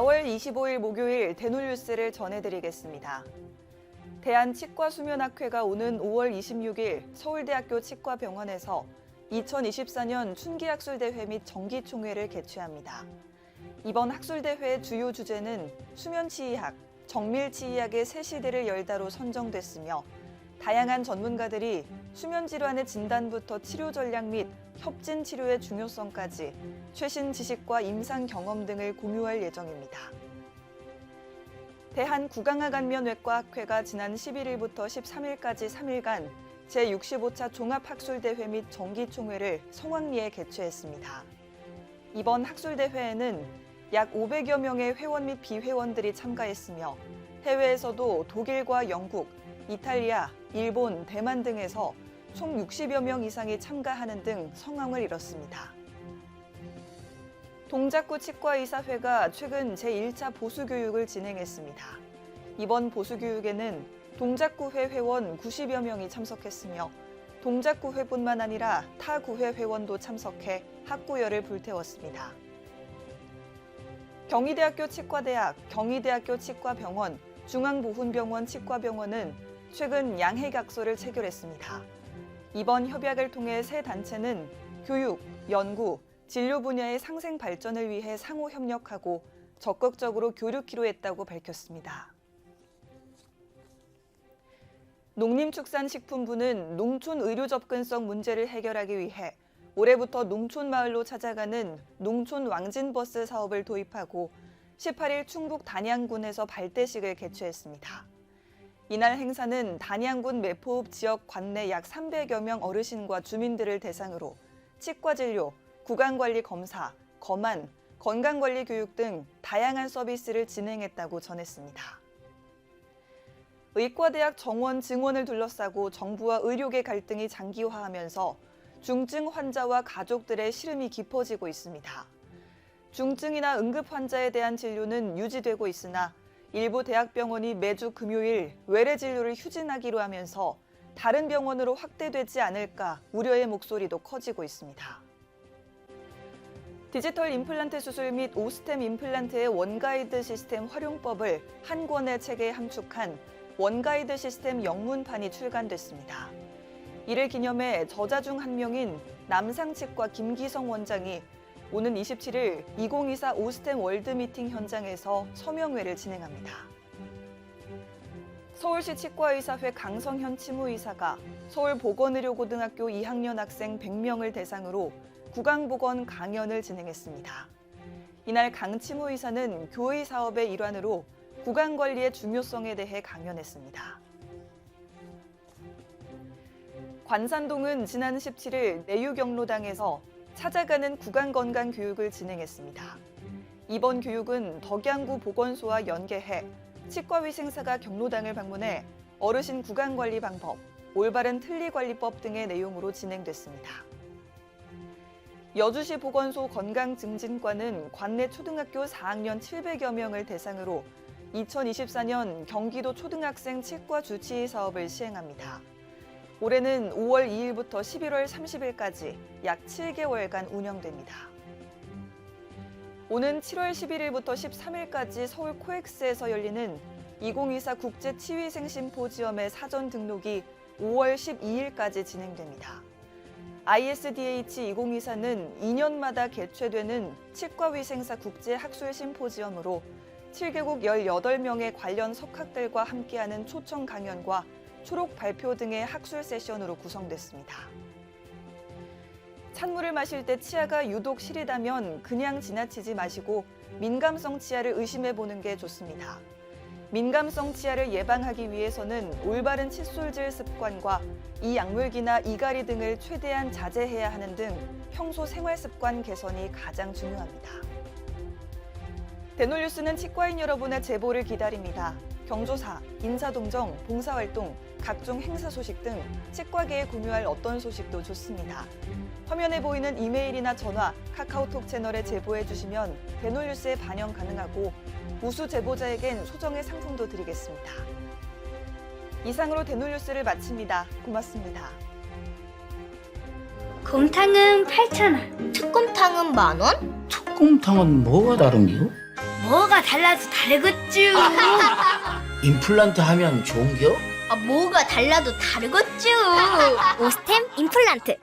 4월 25일 목요일 대놀뉴스를 전해드리겠습니다. 대한치과수면학회가 오는 5월 26일 서울대학교 치과병원에서 2024년 춘기학술대회 및 정기총회를 개최합니다. 이번 학술대회의 주요 주제는 수면치의학, 정밀치의학의 새 시대를 열다로 선정됐으며 다양한 전문가들이 수면 질환의 진단부터 치료 전략 및 협진 치료의 중요성까지 최신 지식과 임상 경험 등을 공유할 예정입니다. 대한 구강학안면외과학회가 지난 11일부터 13일까지 3일간 제65차 종합학술대회 및 정기총회를 성황리에 개최했습니다. 이번 학술대회에는 약 500여 명의 회원 및 비회원들이 참가했으며 해외에서도 독일과 영국, 이탈리아, 일본, 대만 등에서 총 60여 명 이상이 참가하는 등 성황을 이뤘습니다. 동작구 치과의사회가 최근 제1차 보수교육을 진행했습니다. 이번 보수교육에는 동작구회 회원 90여 명이 참석했으며 동작구회뿐만 아니라 타 구회 회원도 참석해 학구열을 불태웠습니다. 경희대학교 치과대학, 경희대학교 치과병원, 중앙보훈병원 치과병원은 최근 양해각서를 체결했습니다. 이번 협약을 통해 세 단체는 교육, 연구, 진료 분야의 상생 발전을 위해 상호 협력하고 적극적으로 교류키로 했다고 밝혔습니다. 농림축산식품부는 농촌 의료 접근성 문제를 해결하기 위해 올해부터 농촌 마을로 찾아가는 농촌 왕진 버스 사업을 도입하고 18일 충북 단양군에서 발대식을 개최했습니다. 이날 행사는 단양군 매포읍 지역 관내 약 300여 명 어르신과 주민들을 대상으로 치과 진료, 구강관리 검사, 검안, 건강관리 교육 등 다양한 서비스를 진행했다고 전했습니다. 의과대학 정원 증원을 둘러싸고 정부와 의료계 갈등이 장기화하면서 중증 환자와 가족들의 시름이 깊어지고 있습니다. 중증이나 응급 환자에 대한 진료는 유지되고 있으나 일부 대학병원이 매주 금요일 외래 진료를 휴진하기로 하면서 다른 병원으로 확대되지 않을까 우려의 목소리도 커지고 있습니다. 디지털 임플란트 수술 및 오스템 임플란트의 원가이드 시스템 활용법을 한 권의 책에 함축한 원가이드 시스템 영문판이 출간됐습니다. 이를 기념해 저자 중 한 명인 남상치과 김기성 원장이 오는 27일 2024 오스템 월드 미팅 현장에서 서명회를 진행합니다. 서울시 치과의사회 강성현 치무의사가 서울보건의료고등학교 2학년 학생 100명을 대상으로 구강보건 강연을 진행했습니다. 이날 강 치무 의사는 교의 사업의 일환으로 구강 관리의 중요성에 대해 강연했습니다. 관산동은 지난 17일 내유경로당에서 찾아가는 구강건강 교육을 진행했습니다. 이번 교육은 덕양구 보건소와 연계해 치과위생사가 경로당을 방문해 어르신 구강 관리 방법, 올바른 틀니관리법 등의 내용으로 진행됐습니다. 여주시 보건소 건강증진과는 관내 초등학교 4학년 700여 명을 대상으로 2024년 경기도 초등학생 치과 주치의 사업을 시행합니다. 올해는 5월 2일부터 11월 30일까지 약 7개월간 운영됩니다. 오는 7월 11일부터 13일까지 서울 코엑스에서 열리는 2024 국제 치위생 심포지엄의 사전 등록이 5월 12일까지 진행됩니다. ISDH 2024는 2년마다 개최되는 치과위생사 국제 학술 심포지엄으로 7개국 18명의 관련 석학들과 함께하는 초청 강연과 초록 발표 등의 학술 세션으로 구성됐습니다. 찬물을 마실 때 치아가 유독 시리다면 그냥 지나치지 마시고 민감성 치아를 의심해 보는 게 좋습니다. 민감성 치아를 예방하기 위해서는 올바른 칫솔질 습관과 이 약물기나 이갈이 등을 최대한 자제해야 하는 등 평소 생활 습관 개선이 가장 중요합니다. 대놀뉴스는 치과인 여러분의 제보를 기다립니다. 경조사, 인사동정, 봉사활동, 각종 행사 소식 등 치과계에 공유할 어떤 소식도 좋습니다. 화면에 보이는 이메일이나 전화, 카카오톡 채널에 제보해 주시면 대놀뉴스에 반영 가능하고 우수 제보자에겐 소정의 상품도 드리겠습니다. 이상으로 대놀뉴스를 마칩니다. 고맙습니다. 곰탕은 8,000원. 특곰탕은 만 원? 곰탕은 뭐가 다른겨? 뭐가 달라도 다르겠쥬. 임플란트 하면 좋은겨? 아, 뭐가 달라도 다르겠쥬. 오스템 임플란트